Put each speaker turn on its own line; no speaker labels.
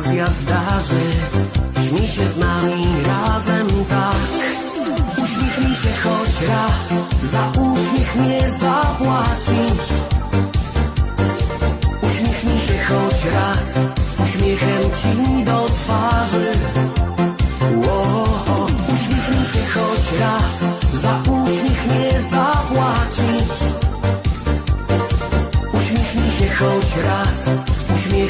zdarzy się z nami razem tak. Uśmiechnij się choć raz Za uśmiech nie zapłacisz. Uśmiechnij się choć raz Z uśmiechem ci do twarzy. Uśmiechnij się choć raz Za uśmiech nie zapłacisz. Uśmiechnij się choć raz Z uśmiechem ci do twarzy